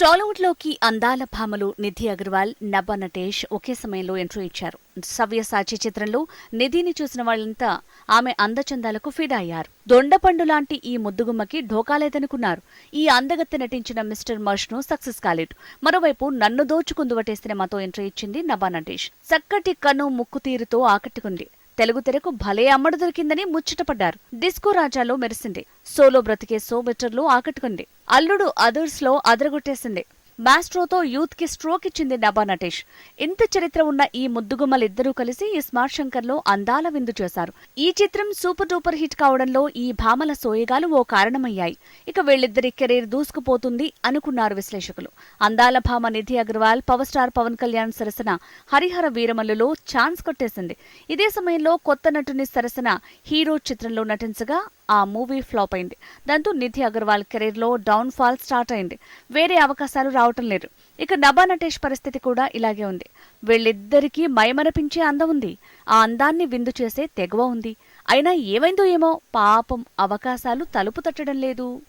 టాలీవుడ్లోకి అందాల భామలు నిధి అగర్వాల్ నభ నటేష్ ఒకే సమయంలో ఎంట్రీ ఇచ్చారు. సవ్యసాచి చిత్రంలో నిధిని చూసిన వాళ్ళంతా ఆమె అందచందాలకు ఫిదా అయ్యారు. దొండపండు లాంటి ఈ ముద్దుగుమ్మకి ఢోకాలేదనుకున్నారు ఈ అందగత్తె నటించిన మిస్టర్ మర్ష్ను సక్సెస్ కాలేదు. మరోవైపు నన్ను దోచుకుందువటే సినిమాతో ఎంట్రీ ఇచ్చింది నభా నటేష్. చక్కటి కను ముక్కు తీరుతో ఆకట్టుకుంది. తెలుగు తెరకు భలే అమ్మడు దొరికిందని ముచ్చటపడ్డారు. డిస్కో రాజాలో మెరిసింది. సోలో బ్రతికే సో బెటర్లో ఆకట్టుకుంది. అల్లుడు అదర్స్లో అదరగొట్టేసింది. మాస్ట్రోతో యూత్కి స్ట్రోక్ ఇచ్చింది నభా నటేష్. ఇంత చరిత్ర ఉన్న ఈ ముద్దుగుమ్మలిద్దరూ కలిసి ఈ స్మార్ట్ శంకర్లో అందాల విందు చేశారు. ఈ చిత్రం సూపర్ డూపర్ హిట్ కావడంలో ఈ భామల సోయగాలు ఓ కారణమయ్యాయి. ఇక వీళ్ళిద్దరి కెరీర్ దూసుకుపోతుంది అనుకున్నారు విశ్లేషకులు. అందాల భామ నిధి అగర్వాల్ పవర్ స్టార్ పవన్ కళ్యాణ్ సరసన హరిహర వీరమల్లులో ఛాన్స్ కొట్టేసింది. ఇదే సమయంలో కొత్త నటుని సరసన హీరో చిత్రంలో నటించగా ఆ మూవీ ఫ్లాప్ అయింది. దాంతో నిధి అగర్వాల్ కెరీర్లో డౌన్ ఫాల్ స్టార్ట్ అయింది. వేరే అవకాశాలు రావు రావటం లేదు. ఇక నభా నటేష్ పరిస్థితి కూడా ఇలాగే ఉంది. వీళ్ళిద్దరికీ మైమరపించే అందం ఉంది. ఆ అందాన్ని విందు చేసే తెగువ ఉంది. అయినా ఏమైందో ఏమో పాపం అవకాశాలు తలుపు తట్టడం లేదు.